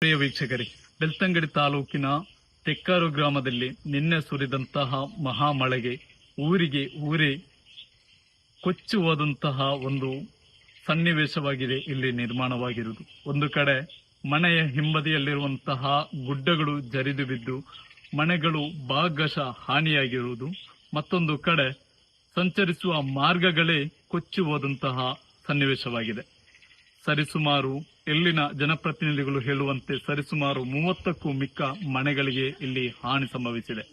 ಪ್ರಿಯ ವೀಕ್ಷಕರೇ, ಬೆಳ್ತಂಗಡಿ ತಾಲೂಕಿನ ತೆಕ್ಕಾರು ಗ್ರಾಮದಲ್ಲಿ ನಿನ್ನೆ ಸುರಿದಂತಹ ಮಹಾಮಳೆಗೆ, ಊರಿಗೆ ಊರೇ ಕೊಚ್ಚಿ ಹೋದಂತಹ ಒಂದು ಸನ್ನಿವೇಶವಾಗಿದೆ ಇಲ್ಲಿ ನಿರ್ಮಾಣವಾಗಿರುವುದು. ಒಂದು ಕಡೆ ಮನೆಯ ಹಿಂಬದಿಯಲ್ಲಿರುವಂತಹ ಗುಡ್ಡಗಳು ಜರಿದು ಬಿದ್ದು, ಮನೆಗಳು ಭಾಗಶಃ ಹಾನಿಯಾಗಿರುವುದು. ಮತ್ತೊಂದು ಕಡೆ ಸಂಚರಿಸುವ ಮಾರ್ಗಗಳೇ ಕೊಚ್ಚಿ ಹೋದಂತಹ ಸನ್ನಿವೇಶವಾಗಿದೆ. ಸರಿಸುಮಾರು ಇಲ್ಲಿನ ಜನಪ್ರತಿನಿಧಿಗಳು ಹೇಳುವಂತೆ ಸರಿಸುಮಾರು ಮೂವತ್ತಕ್ಕೂ ಮಿಕ್ಕ ಮನೆಗಳಿಗೆ ಇಲ್ಲಿ ಹಾನಿ ಸಂಭವಿಸಿದೆ.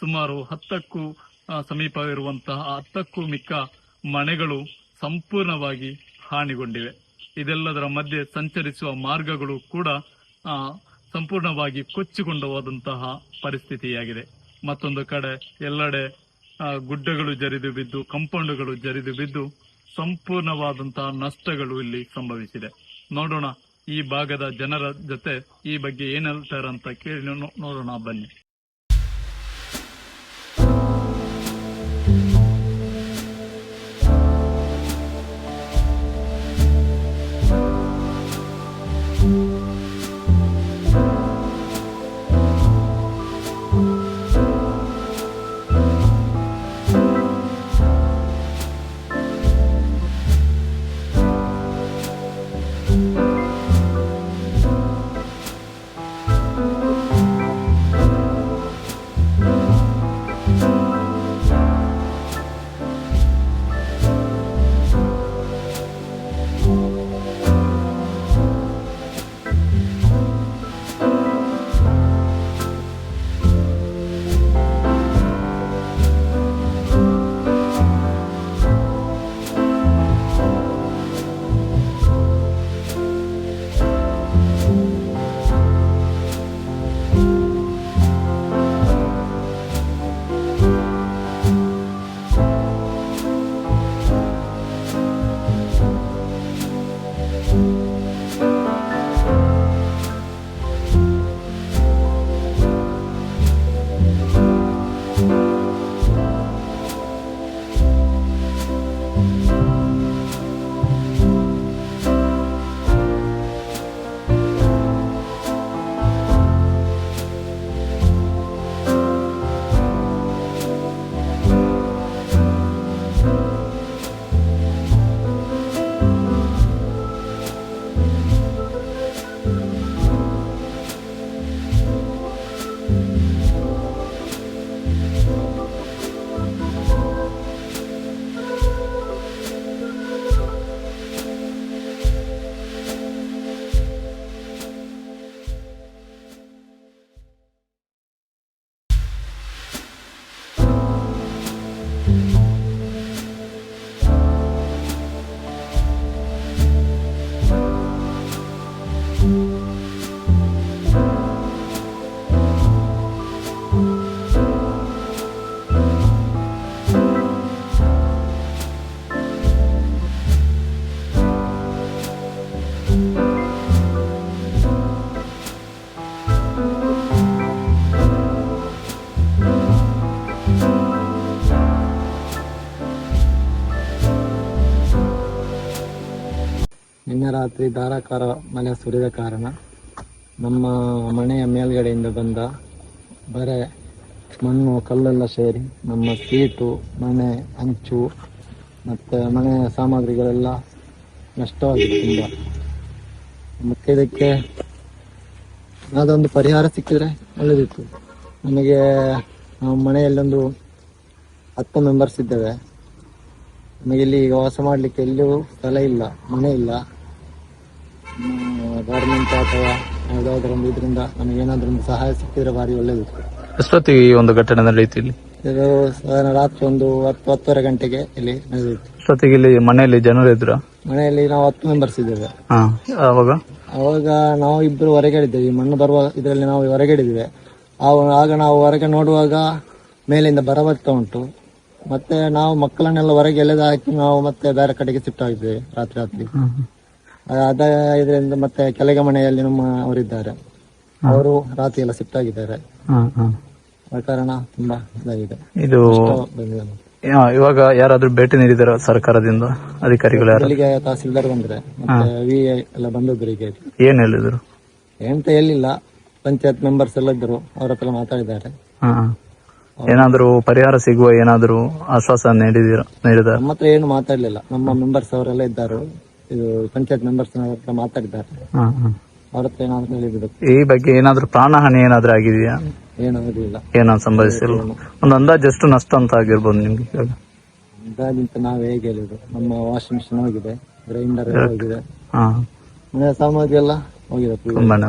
ಸುಮಾರು ಹತ್ತಕ್ಕೂ ಸಮೀಪವಿರುವಂತಹ ಹತ್ತಕ್ಕೂ ಮಿಕ್ಕ ಮನೆಗಳು ಸಂಪೂರ್ಣವಾಗಿ ಹಾನಿಗೊಂಡಿವೆ. ಇದೆಲ್ಲದರ ಮಧ್ಯೆ ಸಂಚರಿಸುವ ಮಾರ್ಗಗಳು ಕೂಡ ಸಂಪೂರ್ಣವಾಗಿ ಕೊಚ್ಚಿಕೊಂಡು ಹೋದಂತಹ ಪರಿಸ್ಥಿತಿಯಾಗಿದೆ. ಮತ್ತೊಂದು ಕಡೆ ಎಲ್ಲೆಡೆ ಗುಡ್ಡಗಳು ಜರಿದು ಬಿದ್ದು, ಕಂಪೌಂಡ್ಗಳು ಜರಿದು ಬಿದ್ದು ಸಂಪೂರ್ಣವಾದಂತಹ ನಷ್ಟಗಳು ಇಲ್ಲಿ ಸಂಭವಿಸಿದೆ. ನೋಡೋಣ ಈ ಭಾಗದ ಜನರ ಜೊತೆ ಈ ಬಗ್ಗೆ ಏನ್ ಹೇಳ್ತಾರೆ ಅಂತ ಕೇಳಿ ನೋಡೋಣ ಬನ್ನಿ. ರಾತ್ರಿ ಧಾರಾಕಾರ ಮಳೆ ಸುರಿದ ಕಾರಣ ನಮ್ಮ ಮನೆಯ ಮೇಲ್ಗಡೆಯಿಂದ ಬಂದ ಬರೆ, ಮಣ್ಣು, ಕಲ್ಲೆಲ್ಲ ಸೇರಿ ನಮ್ಮ ಸೀಟು, ಮನೆ ಹಂಚು ಮತ್ತು ಮನೆಯ ಸಾಮಗ್ರಿಗಳೆಲ್ಲ ನಷ್ಟವಾಗಿದೆ ತುಂಬ. ಮತ್ತೆ ಇದಕ್ಕೆ ಅದೊಂದು ಪರಿಹಾರ ಸಿಕ್ಕಿದ್ರೆ ಒಳ್ಳೆದಿತ್ತು. ನಮಗೆ ನಾವು ಮನೆಯಲ್ಲೊಂದು ಹತ್ತು ಮೆಂಬರ್ಸ್ ಇದ್ದೇವೆ. ನಮಗೆ ಇಲ್ಲಿ ಈಗ ವಾಸ ಮಾಡಲಿಕ್ಕೆ ಎಲ್ಲೂ ಸ್ಥಳ ಇಲ್ಲ, ಮನೆ ಇಲ್ಲ. ಗವರ್ಮೆಂಟ್ ಅಥವಾ ಯಾವುದಾದ್ರೊಂದು ಇದರಿಂದ ನಮಗೆ ಏನಾದ್ರೂ ಒಂದು ಸಹಾಯ ಸಿಕ್ಕಿದ್ರೆ ಭಾರಿ ಒಳ್ಳೇದು. ಎಷ್ಟೊತ್ತಿಗೆ ಈ ಒಂದು ಘಟನೆ ನಡೆಯುತ್ತೆ ಇಲ್ಲಿ ಇದು ಸಾಧಾರಣ ರಾತ್ರಿ ಒಂದು ಹತ್ತು ಹತ್ತುವರೆ ಗಂಟೆಗೆ ಇಲ್ಲಿ ನಡೆದಿತ್ತು ಎಷ್ಟೊತ್ತಿಗೆ ಇಲ್ಲಿ ಮನೆಯಲ್ಲಿ ಜನರು ಇದ್ರ? ಮನೆಯಲ್ಲಿ ನಾವು ಹತ್ತು ಮೆಂಬರ್ಸ್ ಇದ್ದೇವೆ. ಹಾ ಅವಾಗ ಅವಾಗ ನಾವು ಇಬ್ಬರು ಹೊರಗೆ ಇದ್ದೇವೆ ಈ ಮಣ್ಣು ಬರುವ ಇದರಲ್ಲಿ ನಾವು ಹೊರಗೆ ಇದ್ದೇವೆ ಆವ- ಆಗ ನಾವು ಹೊರಗೆ ನೋಡುವಾಗ ಮೇಲಿಂದ ಬರ ಬರ್ತಾ ಉಂಟು. ಮತ್ತೆ ನಾವು ಮಕ್ಕಳನ್ನೆಲ್ಲ ಹೊರಗೆ ಎಳೆದು ಹಾಕಿ ನಾವು ಮತ್ತೆ ಬೇರೆ ಕಡೆಗೆ ಶಿಫ್ಟ್ ಆಗಿದ್ದೇವೆ ರಾತ್ರಿ ರಾತ್ರಿ. ಅದ ಇದರಿಂದ ಮತ್ತೆ ಕೆಳಗೆ ಮನೆಯಲ್ಲಿ ನಮ್ಮ ಅವರಿದ್ದಾರೆ. ಅವರು ರಾತ್ರಿ ಎಲ್ಲ ಶಿಫ್ಟ್ ಆಗಿದ್ದಾರೆ. ಆ ಕಾರಣ ತುಂಬಾ ಇದಾಗಿದೆ. ಇದು ಕಷ್ಟ ಬಂದಿದೆ. ನಮ್ಗೆ. ಇವಾಗ ಯಾರಾದ್ರೂ ಭೇಟಿ ನೀಡಿದಾರ ಸರ್ಕಾರದಿಂದ? ಅಧಿಕಾರಿಗಳು ಯಾರು? ಇಲ್ಲಿಗೆ ತಹಸೀಲ್ದಾರ್ ಬಂದ್ರೆ ಮತ್ತೆ ವಿ ಎಲ್ಲ ಬಂದಿದ್ರು ಈಗ. ಏನ್ ಹೇಳಿದ್ರು? ಎಂತ ಹೇಳಿಲ್ಲ. ಪಂಚಾಯತ್ ಮೆಂಬರ್ಸ್ ಎಲ್ಲ ಇದ್ರು ಅವ್ರ ಹತ್ರ ಮಾತಾಡಿದ್ದಾರೆ. ಹಾ ಏನಾದ್ರು ಪರಿಹಾರ ಸಿಗುವ ಏನಾದ್ರು ಆಶ್ವಾಸನೆ ನೀಡಿದೀರ ನೀಡಿದ ನಮ್ಮ ಹತ್ರ ಏನು ಮಾತಾಡ್ಲಿಲ್ಲ. ನಮ್ಮ ಮೆಂಬರ್ಸ್ ಅವರೆಲ್ಲ ಇದ್ದಾರೆ. ಇದು ಪಂಚಾಯತ್ ಮೆಂಬರ್ಸ್ ಹತ್ರ ಮಾತಾಡಿದ್ದಾರೆ. ಅವ್ರ ಹತ್ರ ಏನಾದ್ರು ಹೇಳಿಬಿಡಬೇಕು ಈ ಬಗ್ಗೆ ಏನಾದ್ರು ಪ್ರಾಣಹಾನಿ ಏನಾದ್ರೂ ಆಗಿದೆಯಾ? ಏನಾಗುದಿಲ್ಲ ಏನಾದ್ರು ಸಂಭವಿಸಿಲ್ಲ. ಒಂದು ಅಂದಾಜು ಎಷ್ಟು ನಷ್ಟ ಅಂತ ಆಗಿರ್ಬೋದು ನಿಮ್ಗೆ ಇವಾಗ? ನಾವ್ ನಾವು ಹೇಗೆ ಹೇಳಿದ್ರು ನಮ್ಮ ವಾಷಿಂಗ್ ಮಿಷಿನ್ ಹೋಗಿದೆ ಗ್ರೈಂಡರ್ ಹೋಗಿದೆ. ಹಾ. ಮನೆ ಸಾಮಗ್ರಿ ಎಲ್ಲ ಹೋಗಿದೆ. full. ತುಂಬಾನೇ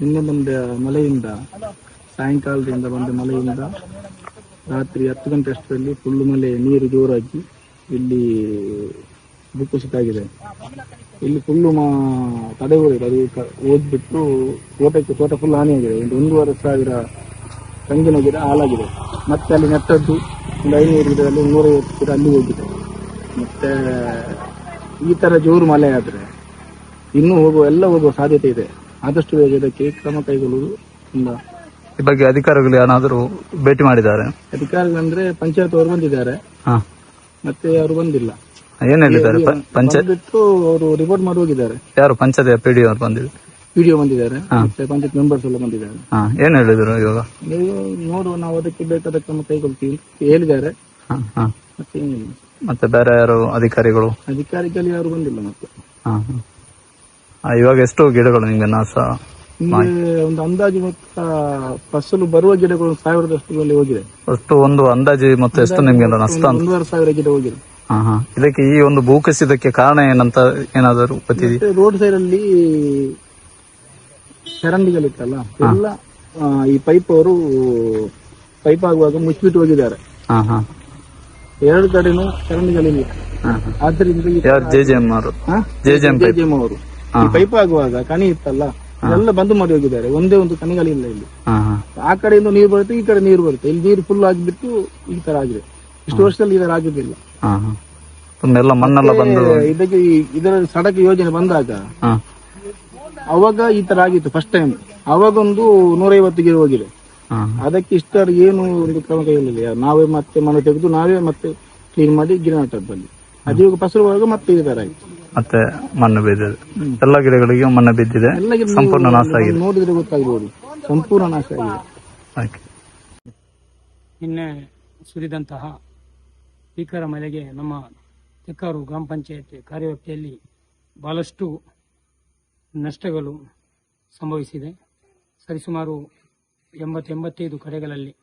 ನಿನ್ನೆ ಬಂದ ಮಳೆಯಿಂದ, ಸಾಯಂಕಾಲದಿಂದ ಬಂದ ಮಳೆಯಿಂದ ರಾತ್ರಿ ಹತ್ತು ಗಂಟೆ ಅಷ್ಟರಲ್ಲಿ ಫುಲ್ಲು ಮಳೆ, ನೀರು ಜೋರಾಗಿ ಇಲ್ಲಿ ಭೂಕುಸಿತ ಆಗಿದೆ ಇಲ್ಲಿ ಫುಲ್ಲು ಮಾ ತಡೆ ಹೋಗಿದೆ ಅದು ಓದ್ಬಿಟ್ಟು ತೋಟಕ್ಕೆ, ತೋಟ ಫುಲ್ ಹಾನಿಯಾಗಿದೆ. ಒಂದು ಒಂದೂವರೆ ಸಾವಿರ ತೆಂಗಿನ ಗಿಡ ಹಾಳಾಗಿದೆ. ಮತ್ತೆ ಅಲ್ಲಿ ನೆಟ್ಟದ್ದು ಒಂದು ಐನೂರು ಗಿಡದಲ್ಲಿ ನೂರೈವತ್ತು ಗಿಡ ಅಲ್ಲಿ ಹೋಗಿದೆ. ಮತ್ತೆ ಈ ತರ ಜೋರು ಮಳೆ ಆದ್ರೆ ಇನ್ನೂ ಹೋಗುವ, ಎಲ್ಲ ಹೋಗುವ ಸಾಧ್ಯತೆ ಇದೆ. ಆದಷ್ಟು ಬೇಗ ಇದಕ್ಕೆ ಕ್ರಮ ಕೈಗೊಳ್ಳುವುದು ತುಂಬಾ ಈ ಬಗ್ಗೆ ಅಧಿಕಾರಿಗಳು ಏನಾದರೂ ಭೇಟಿ ಮಾಡಿದ್ದಾರೆ? ಅಧಿಕಾರಿಗಳಂದ್ರೆ ಪಂಚಾಯತ್ ಅವರು ಬಂದಿದ್ದಾರೆ. ಹಾ. ಮತ್ತೆ ಅವರು ಬಂದಿಲ್ಲ. ಏನ್ ಹೇಳಿದ್ದಾರೆ? ಪ- ಪಂಚಾಯತ್ ಬಿಟ್ಟು ಅವರು ರಿಪೋರ್ಟ್ ಮಾಡಿ ಹೋಗಿದ್ದಾರೆ. ಯಾರು? ಪಂಚಾಯತ್ ಪಿ ಡಿ ಅವ್ರು ಬಂದಿದ್ರು ವಿಡಿಯೋ ಬಂದಿದ್ದಾರೆ. ಮತ್ತೆ ಪಂಚಾಯತ್ ಮೆಂಬರ್ಸ್ ಎಲ್ಲ ಬಂದಿದ್ದಾರೆ. ಹಾ. ಏನ್ ಹೇಳಿದ್ರು ಇವಾಗ? ನೀವು ನೋಡುವ ನಾವು ಅದಕ್ಕೆ ಬೇಕಾದ ಕ್ರಮ ಕೈಗೊಳ್ತೀವಿ ಅಂತ ಹೇಳಿದ್ದಾರೆ. ಹಾ ಹಾ. ಮತ್ತೆ ಏನಿಲ್ಲ ಮತ್ತೆ ಬೇರೆ ಯಾರು ಅಧಿಕಾರಿಗಳು? ಅಧಿಕಾರಿಗಳು ಯಾರು ಬಂದಿಲ್ಲ ಮತ್ತೆ. ಹಾ ಹಾ. ಇವಾಗ ಎಷ್ಟು ಗಿಡಗಳು ನಿಮ್ಗೆ ನಾಶ ಒಂದು ಅಂದಾಜು ಮೊತ್ತ ಫಸಲು ಬರುವ ಗಿಡಗಳು ಸಾವಿರದಷ್ಟು ಹೋಗಿದೆ. ಅಷ್ಟು ಒಂದು ಅಂದಾಜು ಮತ್ತೆ ಎಷ್ಟು ನಿಮ್ಗೆ ನಷ್ಟ ಅಂತ. ಒಂದೂವರೆ ಸಾವಿರ ಗಿಡ ಹೋಗಿದೆ. ಇದಕ್ಕೆ ಈ ಒಂದು ಭೂಕುಸಿತಕ್ಕೆ ಕಾರಣ ಏನಂತ ಏನಾದರೂ ಗೊತ್ತಿದೆ ರೋಡ್ ಸೈಡ್ ಅಲ್ಲಿ ಚರಂಡಿಗಳಿತ್ತಲ್ಲ ಎಲ್ಲ ಈ ಪೈಪ್ ಅವರು ಪೈಪ್ ಆಗುವಾಗ ಮುಚ್ಚಿಬಿಟ್ಟು ಹೋಗಿದ್ದಾರೆ. ಹಾ ಹಾ. ಎರಡು ಕಡೆನೂ ಚರಂಡಿಗಳಿಲ್ಲ. ಆದ್ರಿಂದ ಜೆ ಜೆ ಎಂ ಅವರು. ಹಾ? ಜೆ ಜೆ ಎಂ ಅವರು. ಪೈಪ್ ಆಗುವಾಗ ಕಣಿ ಇತ್ತಲ್ಲ ಎಲ್ಲ ಬಂದ್ ಮಾಡಿ ಹೋಗಿದ್ದಾರೆ. ಒಂದೇ ಒಂದು ಕಣಿಗಳಿಲ್ಲ ಇಲ್ಲಿ ಆ ಕಡೆಯಿಂದ ನೀರು ಬರುತ್ತೆ ಈ ಕಡೆ ನೀರು ಬರುತ್ತೆ. ಇಲ್ಲಿ ನೀರು ಫುಲ್ ಆಗಿಬಿಟ್ಟು ಈ ತರ ಆಗಿದೆ. ಇಷ್ಟು ವರ್ಷದಲ್ಲಿ ಈ ತರ ತುಂಬೆಲ್ಲ ಮಣ್ಣೆಲ್ಲ ಬಂದು ಇದಕ್ಕೆ ಇದರ ಸಡಕ್ ಯೋಜನೆ ಬಂದಾಗ ಅವಾಗ ಈ ತರ ಆಗಿತ್ತು ಫಸ್ಟ್ ಟೈಮ್ ಅವಾಗ ಒಂದು ನೂರೈವತ್ತು ಗಿರ್ ಹೋಗಿದೆ. ಅದಕ್ಕೆ ಇಷ್ಟರ ಏನು ಒಂದು ಕ್ರಮ ಕೈಗೊಳ್ಳಿಲ್ಲ. ನಾವೇ ಮತ್ತೆ ಮನೆ ತೆಗೆದು ನಾವೇ ಮತ್ತೆ ಕ್ಲೀನ್ ಮಾಡಿ ಗಿಡ ನಟ್ಟದ್ದಲ್ಲಿ ಅದು ಇವಾಗ ಫಸಲು ಮತ್ತೆ ಈ ತರ ಆಯ್ತು. ಮತ್ತೆ ಮಣ್ಣು ಬಿದ್ದಿದೆ. ಎಲ್ಲ ಗಿಡಗಳಿಗೆ ಮಣ್ಣು ಬಿದ್ದಿದೆ. ಎಲ್ಲ ಸಂಪೂರ್ಣ ನಾಶ ಆಗಿದೆ. ನೋಡಿದ್ರೆ ಗೊತ್ತಾಗ್ಬೋದು. ಸಂಪೂರ್ಣ ನಾಶ ಆಗಿದೆ. ನಿನ್ನೆ ಸುರಿದಂತಹ ಭೀಕರ ಮಳೆಗೆ ನಮ್ಮ ತೆಕ್ಕಾರು ಗ್ರಾಮ ಪಂಚಾಯತ್ ಕಾರ್ಯವ್ಯಾಪ್ತಿಯಲ್ಲಿ ಬಹಳಷ್ಟು ನಷ್ಟಗಳು ಸಂಭವಿಸಿದೆ. ಸರಿಸುಮಾರು ಎಂಬತ್ತು ಎಂಬತ್ತೈದು ಕಡೆಗಳಲ್ಲಿ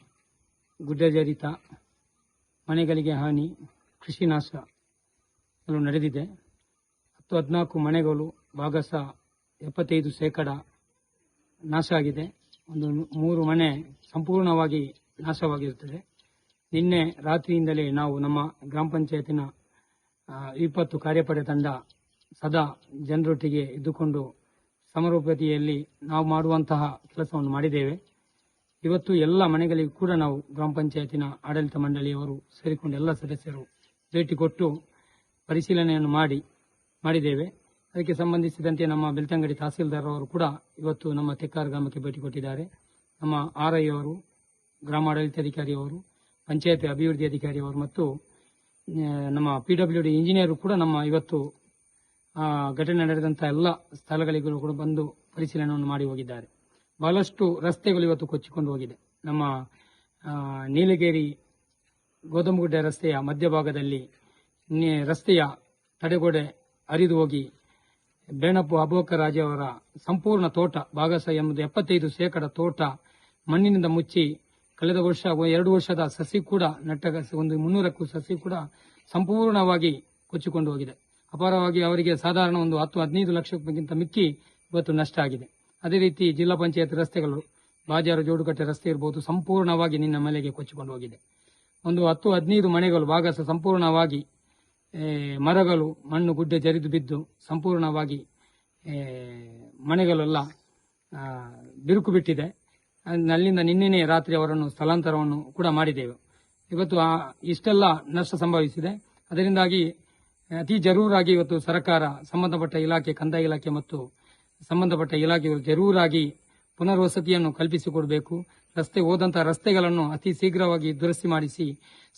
ಗುಡ್ಡಜರಿತ ಮನೆಗಳಿಗೆ ಹಾನಿ ಕೃಷಿ ನಾಶ ನಡೆದಿದೆ. ಹತ್ತು ಹದಿನಾಲ್ಕು ಮನೆಗಳು ಭಾಗಸ ಎಪ್ಪತ್ತೈದು ಶೇಕಡ ನಾಶ ಆಗಿದೆ. ಒಂದು ಮೂರು ಮನೆ ಸಂಪೂರ್ಣವಾಗಿ ನಾಶವಾಗಿರುತ್ತದೆ. ನಿನ್ನೆ ರಾತ್ರಿಯಿಂದಲೇ ನಾವು ನಮ್ಮ ಗ್ರಾಮ ಪಂಚಾಯತಿನ ವಿಪತ್ತು ಕಾರ್ಯಪಡೆ ತಂಡ ಸದಾ ಜನರೊಟ್ಟಿಗೆ ಇದ್ದುಕೊಂಡು ಸಮರೋಪತಿಯಲ್ಲಿ ನಾವು ಮಾಡುವಂತಹ ಕೆಲಸವನ್ನು ಮಾಡಿದ್ದೇವೆ. ಇವತ್ತು ಎಲ್ಲ ಮನೆಗಳಿಗೂ ಕೂಡ ನಾವು ಗ್ರಾಮ ಪಂಚಾಯತಿನ ಆಡಳಿತ ಮಂಡಳಿಯವರು ಸೇರಿಕೊಂಡು ಎಲ್ಲ ಸದಸ್ಯರು ಭೇಟಿ ಕೊಟ್ಟು ಪರಿಶೀಲನೆಯನ್ನು ಮಾಡಿ ಮಾಡಿದ್ದೇವೆ. ಅದಕ್ಕೆ ಸಂಬಂಧಿಸಿದಂತೆ ನಮ್ಮ ಬೆಳ್ತಂಗಡಿ ತಹಸೀಲ್ದಾರ್ ಅವರು ಕೂಡ ಇವತ್ತು ನಮ್ಮ ತೆಕ್ಕಾರ್ ಗ್ರಾಮಕ್ಕೆ ಭೇಟಿ ಕೊಟ್ಟಿದ್ದಾರೆ. ನಮ್ಮ ಆರ್ ಐ ಅವರು ಗ್ರಾಮಾಡಳಿತಾಧಿಕಾರಿಯವರು ಪಂಚಾಯತ್ ಅಭಿವೃದ್ಧಿ ಅಧಿಕಾರಿಯವರು ಮತ್ತು ಆ, ನಮ್ಮ ಪಿಡಬ್ಲ್ಯೂ ಡಿ ಇಂಜಿನಿಯರ್ ಕೂಡ ನಮ್ಮ ಇವತ್ತು ಘಟನೆ ನಡೆದಂತಹ ಎಲ್ಲ ಸ್ಥಳಗಳಿಗೂ ಕೂಡ ಬಂದು ಪರಿಶೀಲನೆಯನ್ನು ಮಾಡಿ ಹೋಗಿದ್ದಾರೆ. ಬಹಳಷ್ಟು ರಸ್ತೆಗಳು ಇವತ್ತು ಕೊಚ್ಚಿಕೊಂಡು ಹೋಗಿದೆ. ನಮ್ಮ ನೀಲಗೇರಿ ಗೋದಮಗುಡ್ಡ ರಸ್ತೆಯ ಮಧ್ಯಭಾಗದಲ್ಲಿ ರಸ್ತೆಯ ತಡೆಗೋಡೆ ಹರಿದು ಹೋಗಿ ಬೇಣಪ್ಪು ಅಬೋಕರ್ ಅವರ ಸಂಪೂರ್ಣ ತೋಟ ಭಾಗಸ ಎಂಬುದು ಎಪ್ಪತ್ತೈದು ಶೇಕಡ ತೋಟ ಮಣ್ಣಿನಿಂದ ಮುಚ್ಚಿ ಕಳೆದ ವರ್ಷ ಎರಡು ವರ್ಷದ ಸಸಿ ಕೂಡ ನೆಟ್ಟ ಒಂದು ಮುನ್ನೂರಕ್ಕೂ ಸಸಿ ಕೂಡ ಸಂಪೂರ್ಣವಾಗಿ ಕೊಚ್ಚಿಕೊಂಡು ಹೋಗಿದೆ. ಅಪಾರವಾಗಿ ಅವರಿಗೆ ಸಾಧಾರಣ ಒಂದು ಹತ್ತು ಹದಿನೈದು ಲಕ್ಷಕ್ಕಿಂತ ಮಿಕ್ಕಿ ಇವತ್ತು ನಷ್ಟ ಆಗಿದೆ. ಅದೇ ರೀತಿ ಜಿಲ್ಲಾ ಪಂಚಾಯತ್ ರಸ್ತೆಗಳು, ಬಾಜಾರು ಜೋಡುಕಟ್ಟೆ ರಸ್ತೆ ಇರಬಹುದು ಸಂಪೂರ್ಣವಾಗಿ ನಿನ್ನ ಮನೆಗೆ ಕೊಚ್ಚಿಕೊಂಡು ಹೋಗಿದೆ. ಒಂದು ಹತ್ತು ಹದಿನೈದು ಮನೆಗಳು ಭಾಗಸ ಸಂಪೂರ್ಣವಾಗಿ ಮರಗಳು, ಮಣ್ಣು, ಗುಡ್ಡೆ ಜರಿದು ಬಿದ್ದು ಸಂಪೂರ್ಣವಾಗಿ ಮನೆಗಳೆಲ್ಲ ಬಿರುಕು ಬಿಟ್ಟಿದೆ. ಅಲ್ಲಿಂದ ನಿನ್ನೆ ರಾತ್ರಿ ಅವರನ್ನು ಸ್ಥಳಾಂತರವನ್ನು ಕೂಡ ಮಾಡಿದ್ದೇವೆ. ಇವತ್ತು ಇಷ್ಟೆಲ್ಲ ನಷ್ಟ ಸಂಭವಿಸಿದೆ. ಅದರಿಂದಾಗಿ, ಅತಿ ಜರೂರಾಗಿ ಇವತ್ತು ಸರ್ಕಾರ ಸಂಬಂಧಪಟ್ಟ ಇಲಾಖೆ, ಕಂದಾಯ ಇಲಾಖೆ ಮತ್ತು ಸಂಬಂಧಪಟ್ಟ ಇಲಾಖೆಗಳು ಜರೂರಾಗಿ ಪುನರ್ವಸತಿಯನ್ನು ಕಲ್ಪಿಸಿಕೊಡಬೇಕು. ರಸ್ತೆ, ಹೋದಂತಹ ರಸ್ತೆಗಳನ್ನು ಅತಿ ಶೀಘ್ರವಾಗಿ ದುರಸ್ತಿ ಮಾಡಿಸಿ,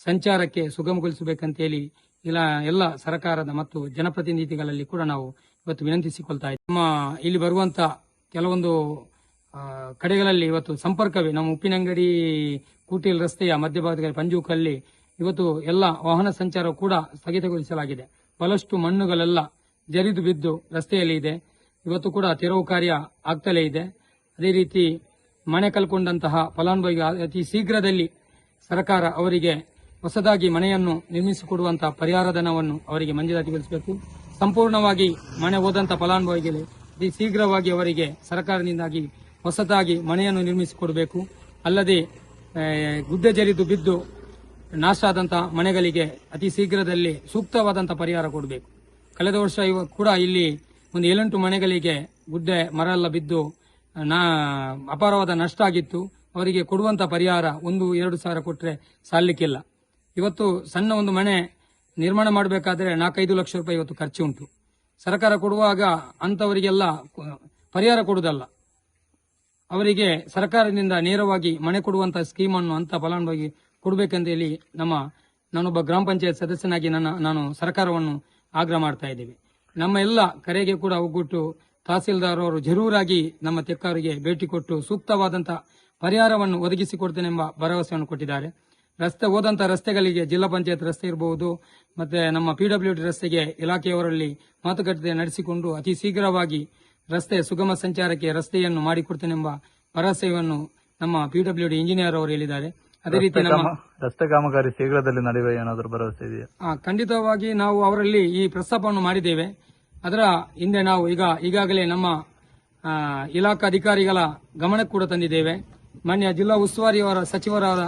ಸಂಚಾರಕ್ಕೆ ಸುಗಮಗೊಳಿಸಬೇಕಂತೇಳಿ ಇಲ್ಲ ಎಲ್ಲ ಸರ್ಕಾರದ ಮತ್ತು ಜನಪ್ರತಿನಿಧಿಗಳಲ್ಲಿ ಕೂಡ ನಾವು ಇವತ್ತು ವಿನಂತಿಸಿಕೊಳ್ತಾ ಇದ್ದೀವಿ ನಮ್ಮ ಇಲ್ಲಿ ಬರುವಂತ ಕೆಲವೊಂದು ಕಡೆಗಳಲ್ಲಿ ಇವತ್ತು ಸಂಪರ್ಕವೇ. ನಮ್ಮ ಉಪ್ಪಿನಂಗಡಿ, ಕೂಟಿಲ್ ರಸ್ತೆಯ ಮಧ್ಯಭಾಗದಲ್ಲಿ ಪಂಜೂಕಲ್ಲಿ ಇವತ್ತು ಎಲ್ಲ ವಾಹನ ಸಂಚಾರ ಕೂಡ ಸ್ಥಗಿತಗೊಳಿಸಲಾಗಿದೆ. ಬಹಳಷ್ಟು ಮಣ್ಣುಗಳೆಲ್ಲ ಜರಿದು ಬಿದ್ದು ರಸ್ತೆಯಲ್ಲಿ ಇದೆ. ಇವತ್ತು ಕೂಡ ತೆರವು ಕಾರ್ಯ ಆಗ್ತಲೇ ಇದೆ. ಅದೇ ರೀತಿ ಮನೆ ಕಲ್ಕೊಂಡಂತಹ ಫಲಾನುಭವಿಗೆ ಅತಿ ಶೀಘ್ರದಲ್ಲಿ ಸರ್ಕಾರ ಅವರಿಗೆ ಹೊಸದಾಗಿ ಮನೆಯನ್ನು ನಿರ್ಮಿಸಿಕೊಡುವಂತಹ ಪರಿಹಾರ ಧನವನ್ನು ಅವರಿಗೆ ಮಂಜೂರಾತಿಗೊಳಿಸಬೇಕು. ಸಂಪೂರ್ಣವಾಗಿ ಮನೆ ಹೋದಂತಹ ಫಲಾನುಭವಿಗಳಿಗೆ ಅತಿ ಶೀಘ್ರವಾಗಿ ಅವರಿಗೆ ಸರ್ಕಾರದಿಂದಾಗಿ ಹೊಸದಾಗಿ ಮನೆಯನ್ನು ನಿರ್ಮಿಸಿಕೊಡಬೇಕು. ಅಲ್ಲದೆ ಗುಡ್ಡೆ ಜರಿದು ಬಿದ್ದು ನಾಶ ಆದಂತಹ ಮನೆಗಳಿಗೆ ಅತಿ ಶೀಘ್ರದಲ್ಲಿ ಸೂಕ್ತವಾದಂತಹ ಪರಿಹಾರ ಕೊಡಬೇಕು. ಕಳೆದ ವರ್ಷ ಕೂಡ ಇಲ್ಲಿ ಒಂದು ಏಳೆಂಟು ಮನೆಗಳಿಗೆ ಗುಡ್ಡೆ, ಮರ ಎಲ್ಲ ಬಿದ್ದು, ನಾ ಅಪಾರವಾದ ನಷ್ಟ ಆಗಿತ್ತು. ಅವರಿಗೆ ಕೊಡುವಂತ ಪರಿಹಾರ ಒಂದು, ಎರಡು ಸಾವಿರ ಕೊಟ್ಟರೆ ಸಾಲಲಿಕ್ಕಿಲ್ಲ ಇವತ್ತು ಸಣ್ಣ ಒಂದು ಮನೆ ನಿರ್ಮಾಣ ಮಾಡಬೇಕಾದ್ರೆ ನಾಲ್ಕೈದು ಲಕ್ಷ ರೂಪಾಯಿ ಇವತ್ತು ಖರ್ಚು ಉಂಟು. ಸರ್ಕಾರ ಕೊಡುವಾಗ ಅಂಥವರಿಗೆಲ್ಲ ಪರಿಹಾರ ಕೊಡುವುದಲ್ಲ. ಅವರಿಗೆ ಸರ್ಕಾರದಿಂದ ನೇರವಾಗಿ ಮನೆ ಕೊಡುವಂತ ಸ್ಕೀಮನ್ನು ಅಂತ ಫಲಾನುಭವಿ ಕೊಡಬೇಕೆಂದು ಹೇಳಿ ನಮ್ಮ, ನಾನೊಬ್ಬ ಗ್ರಾಮ ಪಂಚಾಯತ್ ಸದಸ್ಯನಾಗಿ ನನ್ನ, ನಾನು ಸರ್ಕಾರವನ್ನು ಆಗ್ರಹ ಮಾಡ್ತಾ ಇದ್ದೇವೆ. ನಮ್ಮ ಎಲ್ಲ ಕರೆಗೆ ಕೂಡ ಒಗ್ಗುಟ್ಟು ತಹಸೀಲ್ದಾರ್ ಅವರು ಜರೂರಾಗಿ ನಮ್ಮ ತೆಕ್ಕಾರಿಗೆ ಭೇಟಿ ಕೊಟ್ಟು ಸೂಕ್ತವಾದಂತಹ ಪರಿಹಾರವನ್ನು ಒದಗಿಸಿಕೊಡ್ತೇನೆಂಬ ಭರವಸೆಯನ್ನು ಕೊಟ್ಟಿದ್ದಾರೆ. ರಸ್ತೆ ಹೋದಂತ ರಸ್ತೆಗಳಿಗೆ ಜಿಲ್ಲಾ ಪಂಚಾಯತ್ ರಸ್ತೆ ಇರಬಹುದು ಮತ್ತೆ ನಮ್ಮ ಪಿಡಬ್ಲ್ಯೂ ಡಿ ರಸ್ತೆಗೆ ಇಲಾಖೆಯವರಲ್ಲಿ ಮಾತುಕತೆ ನಡೆಸಿಕೊಂಡು ಅತಿ ಶೀಘ್ರವಾಗಿ ರಸ್ತೆ ಸುಗಮ ಸಂಚಾರಕ್ಕೆ ರಸ್ತೆಯನ್ನು ಮಾಡಿಕೊಡ್ತೇನೆಂಬ ಭರವಸೆಯನ್ನು ನಮ್ಮ ಪಿಡಬ್ಲ್ಯೂ ಡಿ ಇಂಜಿನಿಯರ್ ಅವರು ಹೇಳಿದ್ದಾರೆ. ಅದೇ ರೀತಿ ನಮ್ಮ ರಸ್ತೆ ಕಾಮಗಾರಿ ಶೀಘ್ರದಲ್ಲಿ ನಡೆಯುವ ಏನಾದರೂ ಭರವಸೆ ಇದೆಯಾ? ಖಂಡಿತವಾಗಿ ನಾವು ಅವರಲ್ಲಿ ಈ ಪ್ರಸ್ತಾಪವನ್ನು ಮಾಡಿದ್ದೇವೆ. ಅದರ ಹಿಂದೆ ನಾವು ಈಗ ಈಗಾಗಲೇ ನಮ್ಮ ಇಲಾಖಾ ಅಧಿಕಾರಿಗಳ ಗಮನಕ್ಕೆ ಕೂಡ ತಂದಿದ್ದೇವೆ. ಮಾನ್ಯ ಜಿಲ್ಲಾ ಉಸ್ತುವಾರಿಯವರ ಸಚಿವರಾದ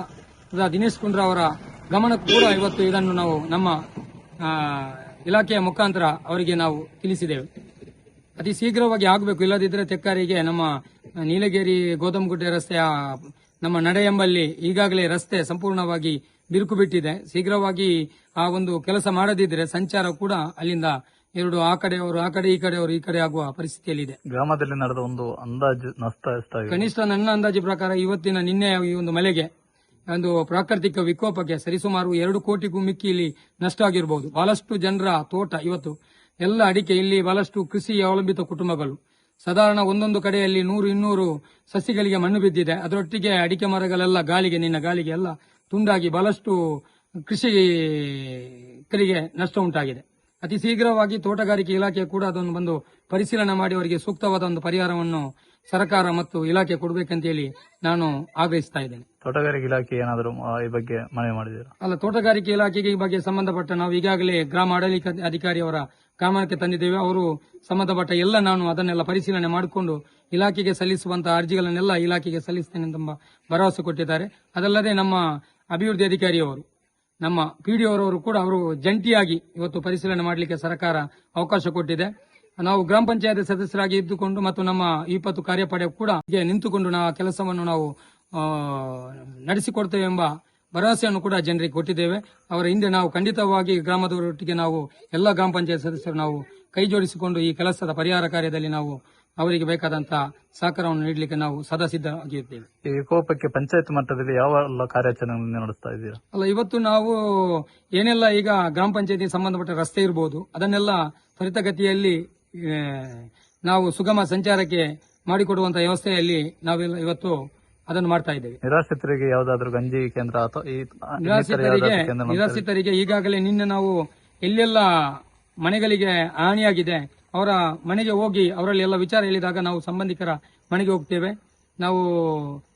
ದಿನೇಶ್ ಕುಂದ್ರ ಅವರ ಗಮನಕ್ಕೂ ಕೂಡ ಇವತ್ತು ಇದನ್ನು ನಾವು ನಮ್ಮ ಆ, ಇಲಾಖೆಯ ಮುಖಾಂತರ ಅವರಿಗೆ ನಾವು ತಿಳಿಸಿದ್ದೇವೆ ಅತಿ ಶೀಘ್ರವಾಗಿ ಆಗಬೇಕು. ಇಲ್ಲದಿದ್ದರೆ ತೆಕ್ಕಾರಿಗೆ ನಮ್ಮ ನೀಲಗಿರಿ ಗೋದಮಗುಡ್ಡೆ ರಸ್ತೆಯ ನಮ್ಮ ನಡೆ ಎಂಬಲ್ಲಿ ಈಗಾಗಲೇ ರಸ್ತೆ ಸಂಪೂರ್ಣವಾಗಿ ಬಿರುಕು ಬಿಟ್ಟಿದೆ. ಶೀಘ್ರವಾಗಿ ಆ ಒಂದು ಕೆಲಸ ಮಾಡದಿದ್ದರೆ ಸಂಚಾರ ಕೂಡ ಅಲ್ಲಿಂದ ಎರಡು ಆ ಕಡೆಯವರು ಆ ಕಡೆ ಈ ಕಡೆಯವರು ಈ ಕಡೆ ಆಗುವ ಪರಿಸ್ಥಿತಿಯಲ್ಲಿದೆ. ಗ್ರಾಮದಲ್ಲಿ ನಡೆದ ಒಂದು ಅಂದಾಜು ಕನಿಷ್ಠ ನನ್ನ ಅಂದಾಜು ಪ್ರಕಾರ ಇವತ್ತಿನ ನಿನ್ನೆ ಈ ಒಂದು ಮಳೆಗೆ ಒಂದು ಪ್ರಾಕೃತಿಕ ವಿಕೋಪಕ್ಕೆ ಸರಿಸುಮಾರು ಎರಡು ಕೋಟಿಗೂ ಮಿಕ್ಕಿ ಇಲ್ಲಿ ನಷ್ಟ ಆಗಿರಬಹುದು ಬಹಳಷ್ಟು ಜನರ ತೋಟ ಇವತ್ತು. ಎಲ್ಲ ಅಡಿಕೆ ಇಲ್ಲಿ ಬಹಳಷ್ಟು ಕೃಷಿ ಅವಲಂಬಿತ ಕುಟುಂಬಗಳು. ಸಾಧಾರಣ ಒಂದೊಂದು ಕಡೆಯಲ್ಲಿ ನೂರು ಇನ್ನೂರು ಸಸಿಗಳಿಗೆ ಮಣ್ಣು ಬಿದ್ದಿದೆ. ಅದರೊಟ್ಟಿಗೆ ಅಡಿಕೆ ಮರಗಳೆಲ್ಲ ಗಾಳಿಗೆ, ನಿನ್ನ ಗಾಳಿಗೆ ಎಲ್ಲ ತುಂಡಾಗಿ ಬಹಳಷ್ಟು ಕೃಷಿಕರಿಗೆ ನಷ್ಟ ಉಂಟಾಗಿದೆ. ಅತಿ ಶೀಘ್ರವಾಗಿ ತೋಟಗಾರಿಕೆ ಇಲಾಖೆ ಕೂಡ ಅದನ್ನು ಬಂದು ಪರಿಶೀಲನೆ ಮಾಡಿ ಅವರಿಗೆ ಸೂಕ್ತವಾದ ಒಂದು ಪರಿಹಾರವನ್ನು ಸರ್ಕಾರ ಮತ್ತು ಇಲಾಖೆ ಕೊಡಬೇಕಂತ ಹೇಳಿ ನಾನು ಆಗ್ರಹಿಸ್ತಾ ಇದ್ದೇನೆ. ತೋಟಗಾರಿಕೆ ಇಲಾಖೆ ಏನಾದರೂ ಈ ಬಗ್ಗೆ ಮನವಿ ಮಾಡಿದ್ದೀರಾ? ಅಲ್ಲ ತೋಟಗಾರಿಕೆ ಇಲಾಖೆಗೆ ಈ ಬಗ್ಗೆ ಸಂಬಂಧಪಟ್ಟ ನಾವು ಈಗಾಗಲೇ ಗ್ರಾಮ ಆಡಳಿತ ಅಧಿಕಾರಿಯವರ ಗಮನಕ್ಕೆ ತಂದಿದ್ದೇವೆ. ಅವರು ಸಂಬಂಧಪಟ್ಟ ಎಲ್ಲ ನಾನು ಅದನ್ನೆಲ್ಲ ಪರಿಶೀಲನೆ ಮಾಡಿಕೊಂಡು ಇಲಾಖೆಗೆ ಸಲ್ಲಿಸುವಂತಹ ಅರ್ಜಿಗಳನ್ನೆಲ್ಲ ಇಲಾಖೆಗೆ ಸಲ್ಲಿಸ್ತೇನೆ ಎಂಬ ಭರವಸೆ ಕೊಟ್ಟಿದ್ದಾರೆ. ಅದಲ್ಲದೆ ನಮ್ಮ ಅಭಿವೃದ್ಧಿ ಅಧಿಕಾರಿಯವರು ನಮ್ಮ ಪಿಡಿಒರವರು ಕೂಡ ಅವರು ಜಂಟಿಯಾಗಿ ಇವತ್ತು ಪರಿಶೀಲನೆ ಮಾಡಲಿಕ್ಕೆ ಸರ್ಕಾರ ಅವಕಾಶ ಕೊಟ್ಟಿದೆ. ನಾವು ಗ್ರಾಮ ಪಂಚಾಯತ್ ಸದಸ್ಯರಾಗಿ ಇದ್ದುಕೊಂಡು ಮತ್ತು ನಮ್ಮ ಇಪ್ಪತ್ತು ಕಾರ್ಯಪಡೆ ಕೂಡ ನಿಂತುಕೊಂಡು ನಾವು ಕೆಲಸವನ್ನು ನಾವು ನಡೆಸಿಕೊಡ್ತೇವೆ ಎಂಬ ಭರವಸೆಯನ್ನು ಕೂಡ ಜನರಿಗೆ ಕೊಟ್ಟಿದ್ದೇವೆ. ಅವರ ಹಿಂದೆ ನಾವು ಖಂಡಿತವಾಗಿ ಗ್ರಾಮದವರೊಟ್ಟಿಗೆ ನಾವು ಎಲ್ಲ ಗ್ರಾಮ ಪಂಚಾಯತ್ ಸದಸ್ಯರು ನಾವು ಕೈ ಜೋಡಿಸಿಕೊಂಡು ಈ ಕೆಲಸದ ಪರಿಹಾರ ಕಾರ್ಯದಲ್ಲಿ ನಾವು ಅವರಿಗೆ ಬೇಕಾದಂತಹ ಸಹಕಾರವನ್ನು ನೀಡಲಿಕ್ಕೆ ನಾವು ಸದಾ ಸಿದ್ಧವಾಗಿದ್ದೇವೆ ಈ ವಿಕೋಪಕ್ಕೆ ಪಂಚಾಯತ್ ಮಟ್ಟದಲ್ಲಿ ಯಾವ ಎಲ್ಲ ಕಾರ್ಯಾಚರಣೆ ನಡೆಸ್ತಾ ಇದ್ದೀರಾ? ಅಲ್ಲ ಇವತ್ತು ನಾವು ಏನೆಲ್ಲ ಈಗ ಗ್ರಾಮ ಪಂಚಾಯತಿ ಸಂಬಂಧಪಟ್ಟ ರಸ್ತೆ ಇರಬಹುದು ಅದನ್ನೆಲ್ಲ ತ್ವರಿತಗತಿಯಲ್ಲಿ ನಾವು ಸುಗಮ ಸಂಚಾರಕ್ಕೆ ಮಾಡಿಕೊಡುವಂತಹ ವ್ಯವಸ್ಥೆಯಲ್ಲಿ ನಾವೆಲ್ಲ ಇವತ್ತು ಅದನ್ನು ಮಾಡ್ತಾ ಇದ್ದೇವೆ. ನಿರಾಶ್ರಿತರಿಗೆ ಯಾವ್ದಾದ್ರು ಗಂಜಿ ಕೇಂದ್ರ ಅಥವಾ ನಿರಾಶ್ರಿತರಿಗೆ ನಿರಾಶ್ರಿತರಿಗೆ ಈಗಾಗಲೇ ನಿನ್ನೆ ನಾವು ಎಲ್ಲೆಲ್ಲ ಮನೆಗಳಿಗೆ ಹಾನಿಯಾಗಿದೆ ಅವರ ಮನೆಗೆ ಹೋಗಿ ಅವರಲ್ಲಿ ಎಲ್ಲ ವಿಚಾರ ಹೇಳಿದಾಗ ನಾವು ಸಂಬಂಧಿಕರ ಮನೆಗೆ ಹೋಗ್ತೇವೆ. ನಾವು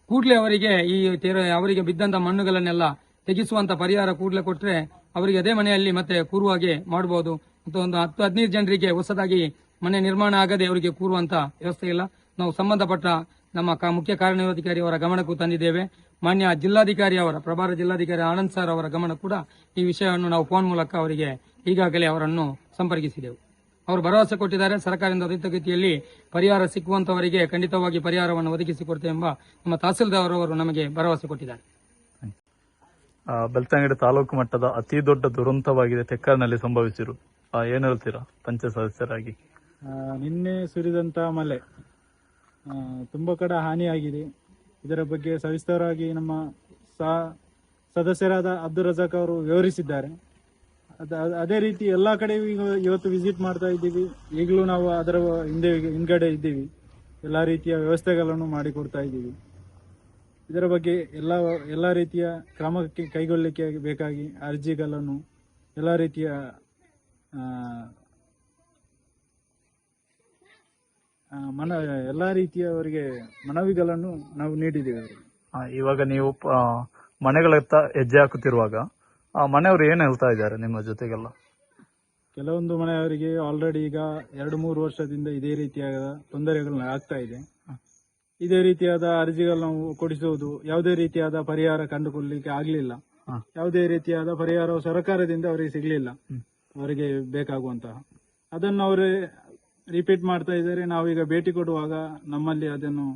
ಕೂಡ್ಲೆ ಅವರಿಗೆ ಈ ತೀರ- ಅವರಿಗೆ ಬಿದ್ದಂತ ಮಣ್ಣುಗಳನ್ನೆಲ್ಲ ತೆಗೆಸುವಂತ ಪರಿಹಾರ ಕೂಡ್ಲೆ ಕೊಟ್ರೆ ಅವರಿಗೆ ಅದೇ ಮನೆಯಲ್ಲಿ ಮತ್ತೆ ಕೂರುವಾಗೆ ಮಾಡಬಹುದು ಮತ್ತು ಒಂದು ಹತ್ತು ಹದಿನೈದು ಜನರಿಗೆ ಹೊಸದಾಗಿ ಮನೆ ನಿರ್ಮಾಣ ಆಗದೆ ಅವರಿಗೆ ಕೂರುವಂತ ವ್ಯವಸ್ಥೆ ಇಲ್ಲ. ನಾವು ಸಂಬಂಧಪಟ್ಟ ನಮ್ಮ ಮುಖ್ಯ ಕಾರ್ಯನಿರ್ವಹಣಾಧಿಕಾರಿ ಅವರ ಗಮನಕ್ಕೂ ತಂದಿದ್ದೇವೆ. ಮಾನ್ಯ ಜಿಲ್ಲಾಧಿಕಾರಿ ಅವರ, ಪ್ರಭಾರ ಜಿಲ್ಲಾಧಿಕಾರಿ ಆನಂದ್ ಸರ್ ಅವರ ಗಮನ ಕೂಡ ಈ ವಿಷಯವನ್ನು ನಾವು ಫೋನ್ ಮೂಲಕ ಅವರಿಗೆ ಈಗಾಗಲೇ ಅವರನ್ನು ಸಂಪರ್ಕಿಸಿದೆವು. ಅವರು ಭರವಸೆ ಕೊಟ್ಟಿದ್ದಾರೆ. ಸರ್ಕಾರದಿಂದ ತ್ವರಿತಗತಿಯಲ್ಲಿ ಪರಿಹಾರ ಸಿಕ್ಕುವಂತವರಿಗೆ ಖಂಡಿತವಾಗಿ ಪರಿಹಾರವನ್ನು ಒದಗಿಸಿಕೊಡ್ತೇವೆ ಎಂಬ ನಮ್ಮ ತಹಸೀಲ್ದಾರ್ ಅವರು ನಮಗೆ ಭರವಸೆ ಕೊಟ್ಟಿದ್ದಾರೆ. ಬೆಳ್ತಂಗಡಿ ತಾಲೂಕು ಮಟ್ಟದ ಅತಿ ದೊಡ್ಡ ದುರಂತವಾಗಿದೆ. ತೆಕ್ಕರ್ನಲ್ಲಿ ಸಂಭವಿಸಿರು ಏನ್ ಹೇಳ್ತೀರಾ? ಪಂಚ ಸದಸ್ಯರಾಗಿ. ನಿನ್ನೆ ಸುರಿದಂತ ಮಳೆ ತುಂಬ ಕಡೆ ಹಾನಿಯಾಗಿದೆ. ಇದರ ಬಗ್ಗೆ ಸವಿಸ್ತಾರವಾಗಿ ನಮ್ಮ ಸಾ- ಸದಸ್ಯರಾದ ಅಬ್ದುಲ್ ರಜಾಕ್ ಅವರು ವಿವರಿಸಿದ್ದಾರೆ. ಅದ- ಅದ- ರೀತಿ ಎಲ್ಲಾ ಕಡೆ ಇವತ್ತು ವಿಸಿಟ್ ಮಾಡ್ತಾ ಇದ್ದೀವಿ. ಈಗಲೂ ನಾವು ಅದರ ಹಿಂದೆ, ಹಿಂದ್ಗಡೆ ಇದ್ದೀವಿ. ಎಲ್ಲಾ ರೀತಿಯ ವ್ಯವಸ್ಥೆಗಳನ್ನು ಮಾಡಿಕೊಡ್ತಾ ಇದ್ದೀವಿ. ಇದರ ಬಗ್ಗೆ ಎಲ್ಲ ಎಲ್ಲ ರೀತಿಯ ಕ್ರಮಕ್ಕೆ ಕೈಗೊಳ್ಳಲಿಕ್ಕೆ ಬೇಕಾಗಿ ಅರ್ಜಿಗಳನ್ನು, ಎಲ್ಲ ರೀತಿಯ ಆ, ಆ, ಮನ ಎಲ್ಲಾ ರೀತಿಯವರಿಗೆ ಮನವಿಗಳನ್ನು ನಾವು ನೀಡಿದ್ದೇವೆ ಅವರಿಗೆ. ಆ, ಇವಾಗ ನೀವು ಆ, ಮನೆಗಳತ್ತ ಹೆಜ್ಜೆ ಹಾಕುತ್ತಿರುವಾಗ ಆ ಮನೆಯವರು ಏನ್ ಹೇಳ್ತಾ ಇದ್ದಾರೆ ನಿಮ್ಮ ಜೊತೆಗೆಲ್ಲ? ಕೆಲವೊಂದು ಮನೆಯವರಿಗೆ ಆಲ್ರೆಡಿ ಈಗ ಎರಡು ಮೂರು ವರ್ಷದಿಂದ ಇದೇ ರೀತಿಯಾದ ತೊಂದರೆಗಳು ಆಗ್ತಾ ಇದೆ. ಇದೇ ರೀತಿಯಾದ ಅರ್ಜಿಗಳನ್ನು ಕೊಡಿಸುವುದು ಯಾವುದೇ ರೀತಿಯಾದ ಪರಿಹಾರ ಕಂಡುಕೊಳ್ಳಲಿಕ್ಕೆ ಆಗಲಿಲ್ಲ. ಹಾ. ಯಾವುದೇ ರೀತಿಯಾದ ಪರಿಹಾರವು ಸರ್ಕಾರದಿಂದ ಅವರಿಗೆ ಸಿಗಲಿಲ್ಲ. ಅವರಿಗೆ ಬೇಕಾಗುವಂತಹ. ಅದನ್ನು ಅವರು ರಿಪೀಟ್ ಮಾಡ್ತಾ ಇದ್ದಾರೆ. ನಾವೀಗ ಭೇಟಿ ಕೊಡುವಾಗ ನಮ್ಮಲ್ಲಿ ಅದನ್ನು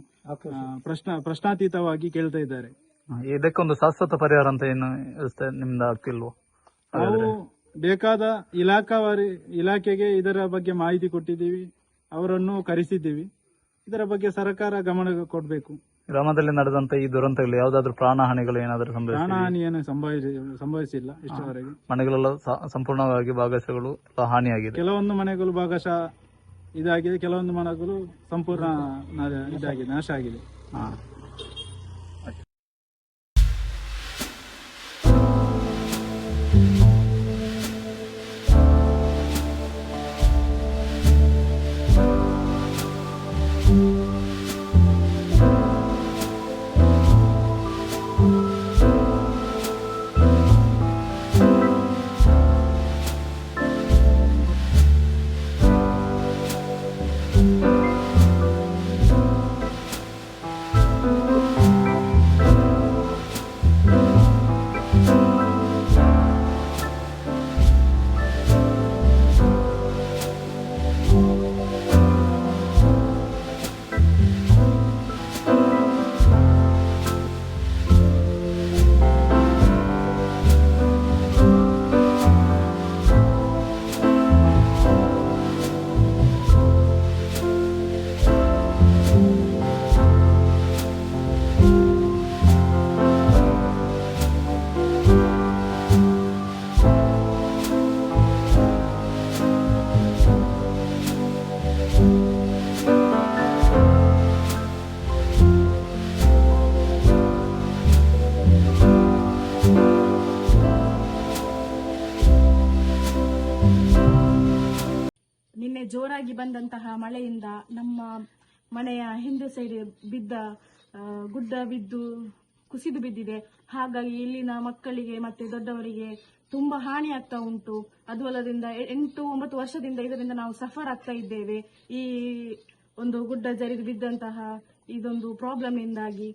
ಪ್ರಶ್ನ ಪ್ರಶ್ನಾತೀತವಾಗಿ ಕೇಳ್ತಾ ಇದ್ದಾರೆ. ಇದಕ್ಕೊಂದು ಶಾಶ್ವತ ಪರಿಹಾರ ಅಂತ ಏನು ವ್ಯವಸ್ಥೆ ನಿಮ್ದು ಆಗ್ತಿಲ್ವೋ ನಾವು ಬೇಕಾದ ಇಲಾಖಾವಾರಿ ಇಲಾಖೆಗೆ ಇದರ ಬಗ್ಗೆ ಮಾಹಿತಿ ಕೊಟ್ಟಿದ್ದೀವಿ. ಅವರನ್ನು ಕರೆಸಿದ್ದೀವಿ. ಇದರ ಬಗ್ಗೆ ಸರ್ಕಾರ ಗಮನ ಕೊಡಬೇಕು. ಗ್ರಾಮದಲ್ಲಿ ನಡೆದಂತ ಈ ದುರಂತಗಳು ಯಾವ್ದಾದ್ರು ಪ್ರಾಣಹಾನಿಗಳು ಏನಾದರೂ ಸಂಭವಿಸಿದೆ ಪ್ರಾಣಹಾನಿಯನ್ನು ಸಂಭವಿಸಿ ಸಂಭವಿಸಿಲ್ಲ ಇಷ್ಟವರೆಗೆ ಮನೆಗಳೆಲ್ಲ ಸಂಪೂರ್ಣವಾಗಿ ಭಾಗಶಗಳು ಹಾನಿಯಾಗಿದೆ. ಕೆಲವೊಂದು ಮನೆಗಳು ಭಾಗಶಃ ಇದಾಗಿದೆ ಕೆಲವೊಂದು ಮನೆಗಳು ಸಂಪೂರ್ಣ ಇದಾಗಿದೆ ನಾಶ ಆಗಿದೆ ಹಾ. ಜೋರಾಗಿ ಬಂದಂತಹ ಮಳೆಯಿಂದ ನಮ್ಮ ಮನೆಯ ಹಿಂದೆ ಸೈಡ್ ಬಿದ್ದ ಗುಡ್ಡ ಬಿದ್ದು, ಕುಸಿದು ಬಿದ್ದಿದೆ. ಹಾಗಾಗಿ ಇಲ್ಲಿನ ಮಕ್ಕಳಿಗೆ ಮತ್ತೆ ದೊಡ್ಡವರಿಗೆ ತುಂಬಾ ಹಾನಿ ಆಗ್ತಾ ಉಂಟು. ಅದು ಅಲ್ಲದಿಂದ ಎಂಟು, ಒಂಬತ್ತು ವರ್ಷದಿಂದ ಇದರಿಂದ ನಾವು ಸಫರ್ ಆಗ್ತಾ ಇದ್ದೇವೆ. ಈ ಒಂದು ಗುಡ್ಡ ಜರಿದು ಬಿದ್ದಂತಹ ಇದೊಂದು ಪ್ರಾಬ್ಲಮ್ ಇಂದಾಗಿ.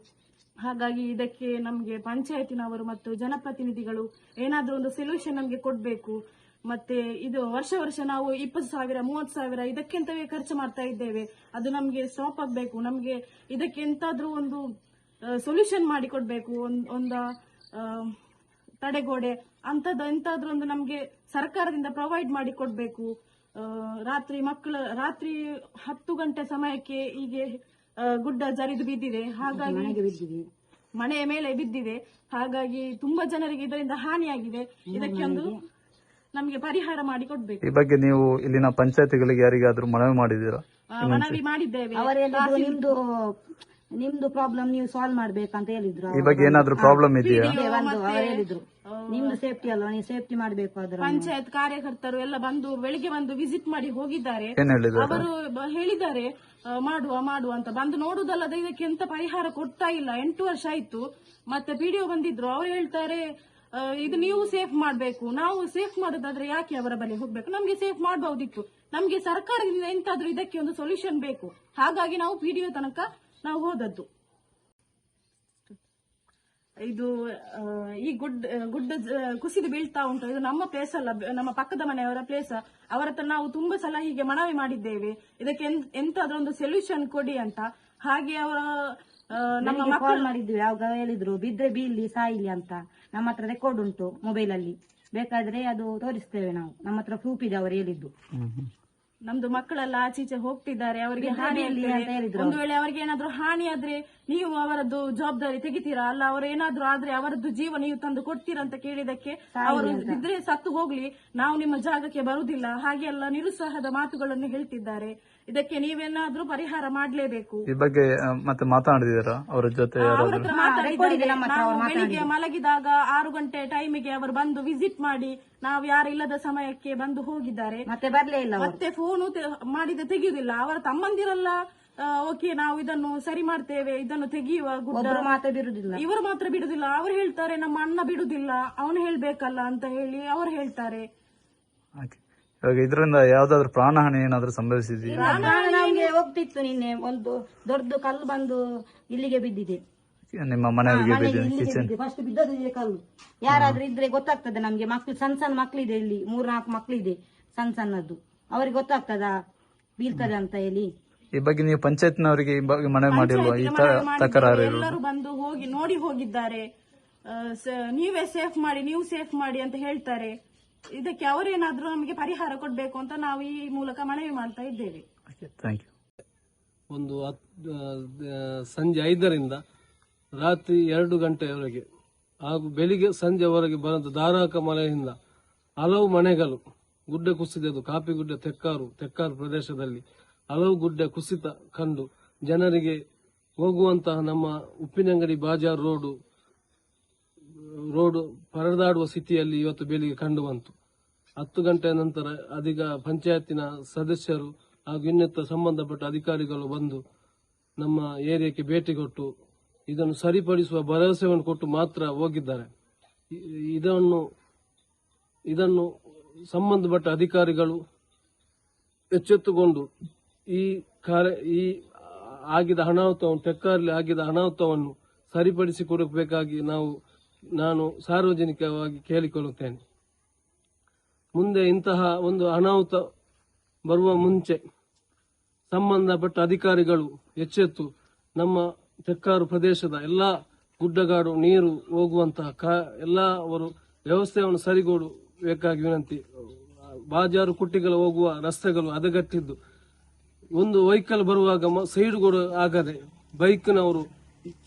ಹಾಗಾಗಿ ಇದಕ್ಕೆ ನಮಗೆ ಪಂಚಾಯತಿನವರು ಮತ್ತು ಜನಪ್ರತಿನಿಧಿಗಳು ಏನಾದರೂ ಒಂದು ಸೊಲ್ಯೂಷನ್ ನಮಗೆ ಕೊಡಬೇಕು. ಮತ್ತೆ ಇದು ವರ್ಷ ವರ್ಷ ನಾವು ಇಪ್ಪತ್ತು ಸಾವಿರ ಮೂವತ್ತು ಸಾವಿರ ಇದಕ್ಕೆಂತವೇ ಖರ್ಚು ಮಾಡ್ತಾ ಇದ್ದೇವೆ. ಅದು ನಮಗೆ ಸ್ಟಾಪ್ ಆಗಬೇಕು. ನಮಗೆ ಇದಕ್ಕೆ ಎಂತಾದ್ರೂ ಒಂದು ಸೊಲ್ಯೂಷನ್ ಮಾಡಿ ಕೊಡಬೇಕು. ಒಂದ್- ತಡೆಗೋಡೆ ಅಂತದ್ದು ಎಂತಾದ್ರೂ ಒಂದು ನಮಗೆ ಸರ್ಕಾರದಿಂದ ಪ್ರೊವೈಡ್ ಮಾಡಿ ಕೊಡಬೇಕು. ರಾತ್ರಿ ಮಕ್ಕಳು ರಾತ್ರಿ ಹತ್ತು ಗಂಟೆ ಸಮಯಕ್ಕೆ ಹೀಗೆ ಗುಡ್ಡ ಜರಿದು ಬಿದ್ದಿದೆ. ಹಾಗಾಗಿ ಮನೆಯ ಮೇಲೆ ಬಿದ್ದಿದೆ. ಹಾಗಾಗಿ ತುಂಬಾ ಜನರಿಗೆ ಇದರಿಂದ ಹಾನಿಯಾಗಿದೆ. ಇದಕ್ಕೆ ಒಂದು ನಮಗೆ ಪರಿಹಾರ ಮಾಡಿ ಕೊಡ್ಬೇಕು. ಈ ಬಗ್ಗೆ ನೀವು ಇಲ್ಲಿನ ಪಂಚಾಯತಿಗಳಿಗೆ ಯಾರಿಗಾದ್ರೂ ಮನವಿ ಮಾಡಿದ್ದೀರಾ? ಆ, ಮನವಿ ಮಾಡಿದ್ದೇವೆ. ನಿಮ್ದು ನಿಮ್ದು ಪ್ರಾಬ್ಲಮ್ ನೀವು ಸಾಲ್ವ್ ಮಾಡ್ಬೇಕಂತ ಹೇಳಿದ್ರು ಈ ಬಗ್ಗೆ ಏನಾದ್ರೂ ಪ್ರಾಬ್ಲಮ್ ಇದೆಯಾ? ಇದೆ ಒಂದು ಅವ್ರು ಹೇಳಿದ್ರು. ನಿಮ್ದು ಸೇಫ್ಟಿ ಅಲ್ವಾ? ನೀವು ಸೇಫ್ಟಿ ಮಾಡ್ಬೇಕು ಅದ್ರ ಪಂಚಾಯತ್ ಕಾರ್ಯಕರ್ತರು ಎಲ್ಲ ಬಂದು ಬೆಳಿಗ್ಗೆ ಬಂದು ವಿಸಿಟ್ ಮಾಡಿ ಹೋಗಿದ್ದಾರೆ. ಏನ್ ಹೇಳಿದ್ದಾರೆ ಅವರು? ಬ- ಹೇಳಿದ್ದಾರೆ ಆ, ಮಾಡುವ ಮಾಡುವ ಅಂತ. ಬಂದು ನೋಡುದಲ್ಲದೆ ಇದಕ್ಕೆ ಎಂತ ಪರಿಹಾರ ಕೊಡ್ತಾ ಇಲ್ಲ. ಎಂಟು ವರ್ಷ ಆಯ್ತು. ಮತ್ತೆ ಪಿಡಿಒ ಬಂದಿದ್ರು. ಅವ್ರು ಹೇಳ್ತಾರೆ ಇದು ನೀವು ಸೇಫ್ ಮಾಡಬೇಕು. ನಾವು ಸೇಫ್ ಮಾಡೋದಾದ್ರೆ ಯಾಕೆ ಅವರ ಬಳಿ ಹೋಗ್ಬೇಕು? ನಮಗೆ ಸೇಫ್ ಮಾಡಬಹುದಿತ್ತು. ನಮಗೆ ಸರ್ಕಾರದಿಂದ ಎಂತಾದ್ರೂ ಇದಕ್ಕೆ ಒಂದು ಸೊಲ್ಯೂಷನ್ ಬೇಕು. ಹಾಗಾಗಿ ನಾವು ಪಿಡಿಒ ತನಕ ನಾವು ಹೋದದ್ದು. ಇದು ಈ ಗುಡ್ಡ ಗುಡ್ಡ ಕುಸಿದು ಬೀಳ್ತಾ ಉಂಟು. ಇದು ನಮ್ಮ ಪ್ಲೇಸ್ ಅಲ್ಲ, ನಮ್ಮ ಪಕ್ಕದ ಮನೆಯವರ ಪ್ಲೇಸ್ ಅವರ ನಾವು ತುಂಬಾ ಸಲ ಹೀಗೆ ಮನವಿ ಮಾಡಿದ್ದೇವೆ. ಇದಕ್ಕೆ ಎಂತ- ಎಂತಾದ್ರೂ ಒಂದು ಸೊಲ್ಯೂಷನ್ ಕೊಡಿ ಅಂತ. ಹಾಗೆ ಅವರ ನಮ್ಮ ಕಾಲ್ ಮಾಡಿದ್ವಿ ಯಾವಾಗ ಹೇಳಿದ್ರು ಬಿದ್ರೆ ಬೀಲಿ ಸಾಯಿಲಿ ಅಂತ. ನಮ್ಮ ಹತ್ರ ರೆಕಾರ್ಡ್ ಉಂಟು ಮೊಬೈಲ್ ಅಲ್ಲಿ. ಬೇಕಾದ್ರೆ ಅದು ತೋರಿಸ್ತೇವೆ ನಾವು. ನಮ್ಮ ಹತ್ರ ಪ್ರೂಫ್ ಇದೆ ಅವರು ಹೇಳಿದ್ದು. ನಮ್ದು ಮಕ್ಕಳೆಲ್ಲ ಆಚೀಚೆ ಹೋಗ್ತಿದ್ದಾರೆ ಅವರಿಗೆ ಹಾನಿ ಬೀಳ್ಲಿ ಅಂತ ಹೇಳಿದ್ರು ಒಂದು ವೇಳೆ ಅವರಿಗೆ ಏನಾದ್ರೂ ಹಾನಿ ಆದ್ರೆ ನೀವು ಅವರದ್ದು ಜವಾಬ್ದಾರಿ ತೆಗಿತೀರಾ? ಅಲ್ಲ ಅವರು ಏನಾದ್ರೂ ಆದ್ರೆ ಅವರದ್ದು ಜೀವ ನೀವು ತಂದು ಕೊಡ್ತೀರಾ ಅಂತ ಕೇಳಿದಕ್ಕೆ ಅವರು ಇದ್ರೆ ಸತ್ತು ಹೋಗ್ಲಿ ನಾವು ನಿಮ್ಮ ಜಾಗಕ್ಕೆ ಬರುದಿಲ್ಲ ಹಾಗೆ ಎಲ್ಲ ನಿರುತ್ಸಾಹದ ಮಾತುಗಳನ್ನು ಹೇಳ್ತಿದ್ದಾರೆ. ಇದಕ್ಕೆ ನೀವೇನಾದ್ರೂ ಪರಿಹಾರ ಮಾಡಲೇಬೇಕು. ಈ ಬಗ್ಗೆ ಆ, ಮತ್ತೆ ಮಾತನಾಡಿದ್ದೀರಾ ಅವರ ಜೊತೆ ಅವ್ರ ಯಾರಾದ್ರೂ? ಹತ್ರ ಮಾತಾಡಿದ್ದಾರೆ. ನಾವು ಬೆಳಿಗ್ಗೆ ಮಲಗಿದಾಗ ಆರು ಗಂಟೆ ಟೈಮಿಗೆ ಅವರು ಬಂದು ವಿಸಿಟ್ ಮಾಡಿ ನಾವು ಇಲ್ಲದ ಸಮಯಕ್ಕೆ ಬಂದು ಹೋಗಿದ್ದಾರೆ. ಮತ್ತೆ ಬರ್ಲೇ ಇಲ್ಲ ಅವರು. ಮತ್ತೆ ಫೋನು ಮಾಡಿದ ತೆಗೆಯುವುದಿಲ್ಲ ಅವರ ತಮ್ಮಂದಿರಲ್ಲ ಓಕೆ ನಾವು ಇದನ್ನು ಸರಿ ಮಾಡ್ತೇವೆ ಇದನ್ನು ತೆಗೆಯುವ ಗುಡ್ಡ. ಒಬ್ರು ಮಾತ್ರ ಬಿರುದಿಲ್ಲ ಇವರು ಮಾತ್ರ ಬಿಡುದಿಲ್ಲ. ಅವರು ಹೇಳ್ತಾರೆ ನಮ್ಮ ಅಣ್ಣ ಬಿಡುದಿಲ್ಲ. ಅವನು ಹೇಳ್ಬೇಕಲ್ಲ ಅಂತ ಹೇಳಿ ಅವರು ಹೇಳ್ತಾರೆ. ಹಾಗೆ. ಇವಾಗ ಇದರಿಂದ ಯಾವ್ದಾದ್ರು ಪ್ರಾಣಹಾನಿ ಏನಾದ್ರೂ ಸಂಭವಿಸಿದೆಯಾ? ನಮ್ಗೆ ಹೋಗ್ತಿತ್ತು ನಿನ್ನೆ ಒಂದು ದೊಡ್ಡ ಕಲ್ಲು ಬಂದು ಇಲ್ಲಿಗೆ ಬಿದ್ದಿದೆ. ನಿಮ್ಮ ಮನೆಯವರಿಗೆ ಬಿದ್ದಿದೆ ಫಸ್ಟ್ ಬಿದ್ದದ್ದು ಇದೆ ಕಲ್ಲು. ಯಾರಾದ್ರೂ ಇದ್ರೆ ಗೊತ್ತಾಗ್ತದೆ ನಮ್ಗೆ. ಮಕ್ಳು ಸಣ್ಣ ಸಣ್ಣ ಮಕ್ಳಿದೆ ಇಲ್ಲಿ. ಮೂರ್ ನಾಲ್ಕು ಮಕ್ಳಿದೆ ಸಣ್ಣ ಸಣ್ಣದ್ದು. ಅವ್ರಿಗೆ ಗೊತ್ತಾಗ್ತದಾ? ಬೀಳ್ತದೆ ಅಂತ ಹೇಳಿ. ಈ ಬಗ್ಗೆ ನೀವು ಪಂಚಾಯತ್ನವರಿಗೆ ಈ ಬಗ್ಗೆ ಮನವಿ ಮಾಡಿಲ್ವಾ ಈ ತರ ತಕರಾರು ಇರುವುದು ಎಲ್ಲರೂ ಬಂದು ಹೋಗಿ ನೋಡಿ ಹೋಗಿದ್ದಾರೆ. ಆ, ಸ- ನೀವೇ ಸೇಫ್ ಮಾಡಿ ನೀವು ಸೇಫ್ ಮಾಡಿ ಅಂತ ಹೇಳ್ತಾರೆ. ಇದಕ್ಕೆ ಅವರೇನಾದ್ರೂ ನಮಗೆ ಪರಿಹಾರ ಕೊಡಬೇಕು ಅಂತ ನಾವು ಈ ಮೂಲಕ ಮನವಿ ಮಾಡ್ತಾ ಇದ್ದೇವೆ. ಥ್ಯಾಂಕ್ ಯು ಒಂದು ಸಂಜೆ ಐದರಿಂದ ರಾತ್ರಿ ಎರಡು ಗಂಟೆಯವರೆಗೆ ಹಾಗೂ ಬೆಳಿಗ್ಗೆ ಸಂಜೆವರೆಗೆ ಬಂದ ಧಾರಾಕ ಮಳೆಯಿಂದ ಹಲವು ಮನೆಗಳು ಗುಡ್ಡೆ ಕುಸಿದದು ಕಾಪಿಗುಡ್ಡೆ ತೆಕ್ಕಾರು ತೆಕ್ಕಾರು ಪ್ರದೇಶದಲ್ಲಿ ಹಲವು ಗುಡ್ಡೆ ಕುಸಿತ ಕಂಡು ಜನರಿಗೆ ಹೋಗುವಂತಹ ನಮ್ಮ ಉಪ್ಪಿನಂಗಡಿ ಬಾಜಾರ್ ರೋಡು ರೋಡ್ ಪರದಾಡುವ ಸ್ಥಿತಿಯಲ್ಲಿ ಇವತ್ತು ಬೆಳಿಗ್ಗೆ ಕಂಡು ಬಂತು. ಹತ್ತು ಗಂಟೆಯ ನಂತರ ಅದೀಗ ಪಂಚಾಯತಿನ ಸದಸ್ಯರು ಹಾಗೂ ಇನ್ನಿತರ ಸಂಬಂಧಪಟ್ಟ ಅಧಿಕಾರಿಗಳು ಬಂದು ನಮ್ಮ ಏರಿಯಾಕ್ಕೆ ಭೇಟಿ ಕೊಟ್ಟು ಇದನ್ನು ಸರಿಪಡಿಸುವ ಭರವಸೆಯನ್ನು ಕೊಟ್ಟು ಮಾತ್ರ ಹೋಗಿದ್ದಾರೆ. ಇದನ್ನು ಇದನ್ನು ಸಂಬಂಧಪಟ್ಟ ಅಧಿಕಾರಿಗಳು ಎಚ್ಚೆತ್ತುಕೊಂಡು ಈ ಕಾರ್ಯ, ಈ ಆಗಿದ ಅನಾಹುತವನ್ನು ತೆಕ್ಕಾರಲ್ಲಿ ಆಗಿದ ಅನಾಹುತವನ್ನು ಸರಿಪಡಿಸಿಕೊಡಬೇಕಾಗಿ ನಾವು ನಾನು ಸಾರ್ವಜನಿಕವಾಗಿ ಕೇಳಿಕೊಳ್ಳುತ್ತೇನೆ. ಮುಂದೆ ಇಂತಹ ಒಂದು ಅನಾಹುತ ಬರುವ ಮುಂಚೆ ಸಂಬಂಧಪಟ್ಟ ಅಧಿಕಾರಿಗಳು ಎಚ್ಚೆತ್ತು ನಮ್ಮ ತೆಕ್ಕಾರು ಪ್ರದೇಶದ ಎಲ್ಲ ಗುಡ್ಡಗಾಡು, ನೀರು ಹೋಗುವಂತಹ ಎಲ್ಲ ಅವರು ವ್ಯವಸ್ಥೆಯನ್ನು ಸರಿಗೊಡಬೇಕಾಗಿ ವಿನಂತಿ. ಬಾಜಾರು ಕುಟ್ಟಿಗಳು ಹೋಗುವ ರಸ್ತೆಗಳು ಹದಗಟ್ಟಿದ್ದು. ಒಂದು ವೆಹಿಕಲ್ ಬರುವಾಗ ಸೈಡ್ ಆಗದೆ ಬೈಕ್ನವರು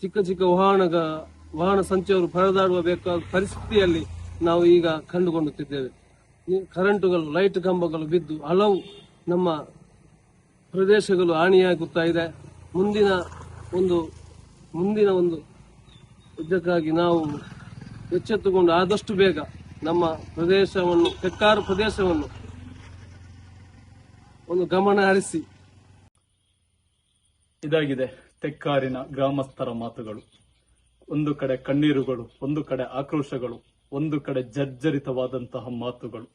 ಚಿಕ್ಕ ಚಿಕ್ಕ ವಾಹನಗ ವಾಹನ ಸಂಚಾರವು ಪರದಾಡುವ ಬೇಕಾದ ಪರಿಸ್ಥಿತಿಯಲ್ಲಿ ನಾವು ಈಗ ಕಂಡುಕೊಳ್ಳುತ್ತಿದ್ದೇವೆ. ಕರೆಂಟುಗಳು, ಲೈಟ್ ಕಂಬಗಳು ಬಿದ್ದು ಹಲವು ನಮ್ಮ ಪ್ರದೇಶಗಳು ಹಾನಿಯಾಗುತ್ತಾ ಇದೆ. ಮುಂದಿನ ಒಂದು ಮುಂದಿನ ಒಂದು ಇದಕ್ಕಾಗಿ ನಾವು ಎಚ್ಚೆತ್ತುಕೊಂಡು ಆದಷ್ಟು ಬೇಗ ನಮ್ಮ ಪ್ರದೇಶವನ್ನು ತೆಕ್ಕಾರು ಪ್ರದೇಶವನ್ನು ಒಂದು ಗಮನ ಹರಿಸಿ. ಇದಾಗಿದೆ, ತೆಕ್ಕಾರಿನ ಗ್ರಾಮಸ್ಥರ ಮಾತುಗಳು. ಒಂದು ಕಡೆ ಕಣ್ಣೀರುಗಳು, ಒಂದು ಕಡೆ ಆಕ್ರೋಶಗಳು, ಒಂದು ಕಡೆ ಜರ್ಜರಿತವಾದಂತಹ ಮಾತುಗಳು,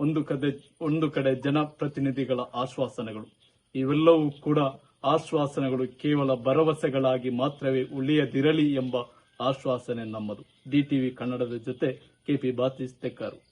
ಒಂದು ಕಡೆ ಒಂದು ಕಡೆ ಜನಪ್ರತಿನಿಧಿಗಳ ಆಶ್ವಾಸನೆಗಳು. ಇವೆಲ್ಲವೂ ಕೂಡ ಆಶ್ವಾಸನೆಗಳು ಕೇವಲ ಭರವಸೆಗಳಾಗಿ ಮಾತ್ರವೇ ಉಳಿಯದಿರಲಿ ಎಂಬ ಆಶ್ವಾಸನೆ ನಮ್ಮದು. ಡಿಟಿವಿ ಕನ್ನಡದ ಜೊತೆ ಕೆಪಿ ಬಾತಿಸ್ ತೆಕ್ಕಾರು.